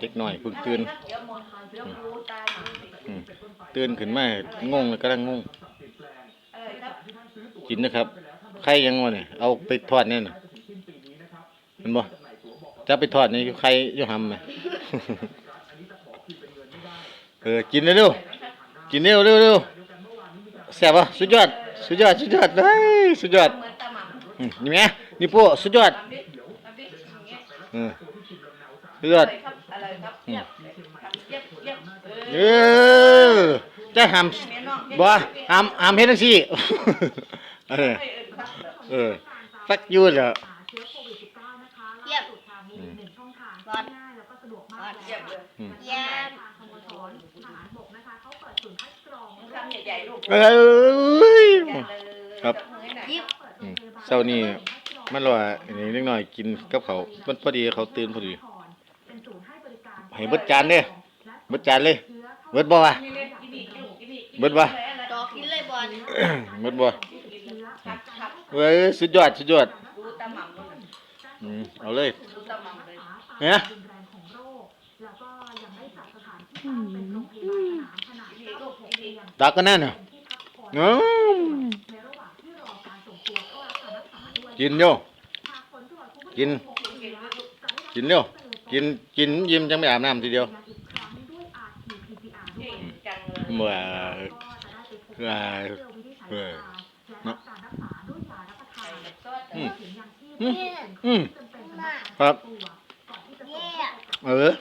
เด็กหน้อยเพิ่งตื่นเดี๋ยวมนเดี๋ยวกูตายอยู่สิอืมตื่นขึ้นมางงเลยกำลังงงกินนะครับไข่ยังวะเนี่ยเอาไปทอดเนี่ยนะเห็นบ่จะไปทอดนี่ไข่ยู่หำไหมเออกินเร็วๆกินเร็วเร็วเร็วแซ่บปะสุดยอดสุดยอดสุดยอดเฮ้ยสุดยอดนี่ไงนี่พวกสุดยอด อย่างเงี้ยอืมสุดยอดอร่อยครับอร่อยครับเยี่ยมทำเยี่ยมเยี่ยมเอเอออจะหำบ่หำหำเฮ็ดจังซี่ เออเออครับ เออฟักยูเหรอเชื้อโควิด -19 นะคะเยี่ยมล่าสุดค่ะมีอืมหนึ่งช่องทางที่ง่ายแล้วก็สะดวกมากเยี่ยมเลย อืม เยี่ยมทางสโมสรทหารบกนะคะเขาเปิดศูนย์คัดกรองทำใหญ่ๆลูกเอ้ย ครับยิบอืมเช้านี้ มันรออันนี้นิดหน่อยกินกับเขาวมันพอดีเขาตื่นพอดีเป็นศูนย์ให้บริการให้เบิดจานเด้เบิดจานเลย เบิดบ่วะนี่เล่นกินอีกลูกกินอีกเบิดบ่จอกินเลยบอลเบิดบ่ครับครับเว้ยสุดยอดสุดยอดดูตะหม่ำนู่นอืมเอาเลยดูตะหม่ำเลยเนี่ยรุนแรงของโรคแล้วก็ยังได้จัดสถานที่ตั้งเป็นโรงพยาบาลสนามขนาด96เตียงตักกันแน่น่ะเป็นที่พักผ่อนอืมในระหว่างที่รอการส่งตัวเข้ารับการรักษาด้วยกินโย กินพบเชื้อจะได้รับกินเร็ว กิน กินยิ้มจังไม่อาบน้ำทีเดียวอีกครั้งด้วย RT-PCR ด้วเก่ยงจังเลยเมื่อก็จะได้ไปพบแพทย์เพื่อวินิจฉัยอาการและรับการรักษาด้วยยารับประทานซอสอืมถึงยังที่อืมเป็นอืมจำเป็นสำหรับครัการบตัวก่อนที่จะส่งเออ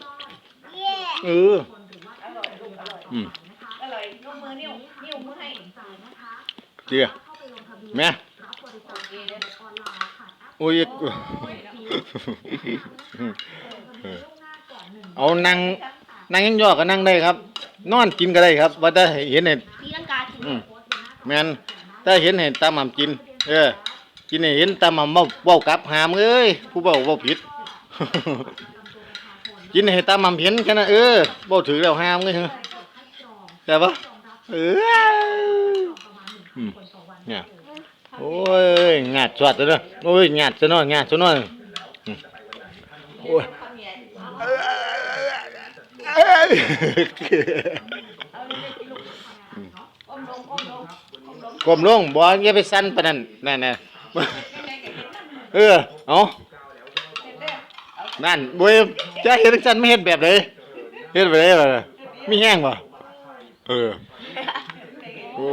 เออคนหรือว่าอร่อยลูกอร่อยอืมนะคะอร่อยนิ้วมือนิ้วนิ้วมือให้สนใจนะคะเดี๋ยวเข้าไปลงทะเบียนแม่รับบริจาคผ่านระบบออนไลน์ผ่านแอปโอ้ยโอ้ย เออล่วงหน้าก่อนหนึ่งเอานั่งนั่งยังย่อก็นั่งได้ครับ นอนกินก็ได้ครับ ว่าถ้าเห็นเห็นตีลังกากินอืมแมนถ้าเห็นเห็นตามหม่ำกิน เออ กินให้เห็นตามหม่ำเว้าเว้ากลับหามเอ้ยผู้เว้าเว้าผิดกินให้ตามหม่ำเห็นแค่นั้นเออเว้าถือแล้วหามเอ้ยแต่ปะเอออืมเนี่ยโอ้ยงาดสวัดเลยเด้อโอ้ยงาดซะหน่อยงาดซะหน่อยอืม กลมลงบอลเงี้ยไปสั้นปะนั่นนั่นน่ะเออเอานั่นบุยจะเห็นสั้นไม่เห็นแบบเลยเห็นแบบเลยมีแห้งป่ะเออโอ้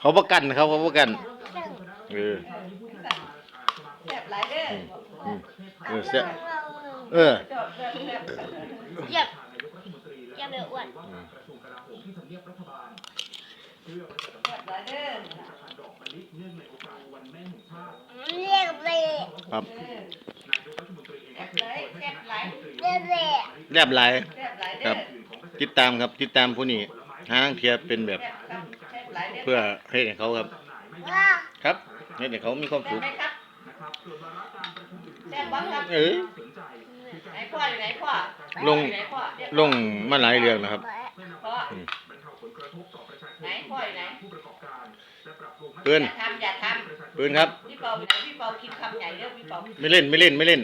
เขาประกันเขาประกันเออ หลายเด้ออืมเออเสียเออจบแซ่บแซ่บเยี่ยมเยี่ยมเลยอ้วนแซ่บหลายเด้อเรียกเลยครับแซ่บหลายแซ่บหลายเรียกเลยแลบหลาย แซ่บหลายคเด้รัอบ ติดตามครับติดตามผู้นี้หาทางเทียบเป็นแบบแซ่บหลายเด้อเพื่อให้เขาครับว้าครับให้เขามีความแซ่สุขไหมครับ เออไหนพ่ออยู่ไหนพ่อลงอยู่ไหนพ่อเรียกลงมาหลายเรื่องนะครับ พ่ออืมไหนพ่ออยู่ไหนปืนอย่าทำอย่าทปืนครับำพี่เปาอยู่ไหนพี่เปากินคำใหญ่เด้อพี่เปาไม่เล่นไม่เล่นไม่เล่น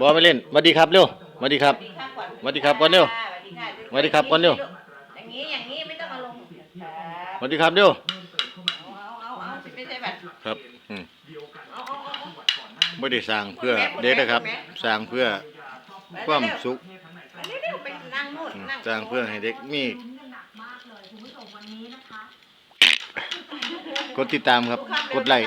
บอไม่เล่นสวัสดีครับเร็วสวัสดีครับ สวัสดีครับก่อนสวัสดีครับก่อนเร็วสวัสดีค่ะสวัสดีครับก่อนเร็ว อย่างนี้อย่างนี้ไม่ต้องมาลงครับสวัสดีครับเร็วเอาเอาเอาเอาสิไม่ใช่บัตรครับอืมเอาเอาเอาเอา ไม่ได้สร้างเพื่อเด็กนะครับ สร้างเพื่อความสุขอันนี้เร็วไปนั่งนู่นอืมนั่งสร้างเพื่อให้เด็กมีลุ้นกันหนักมากเลยคุณผู้ชมวันนี้นะคะกดติดตามครับ กดไลค์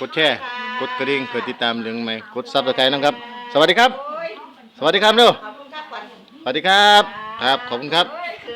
กดแชร์กดกระดิ่งเพื่อติดตามเรื่องใหม่กดซับสไครต์นะครับ สวัสดีครับโอ้ยสวัสดีครับเร็วขอบคุณครับก่อนสวัสดีครับ ครับ ขอบคุณครับโอ้ยเขิน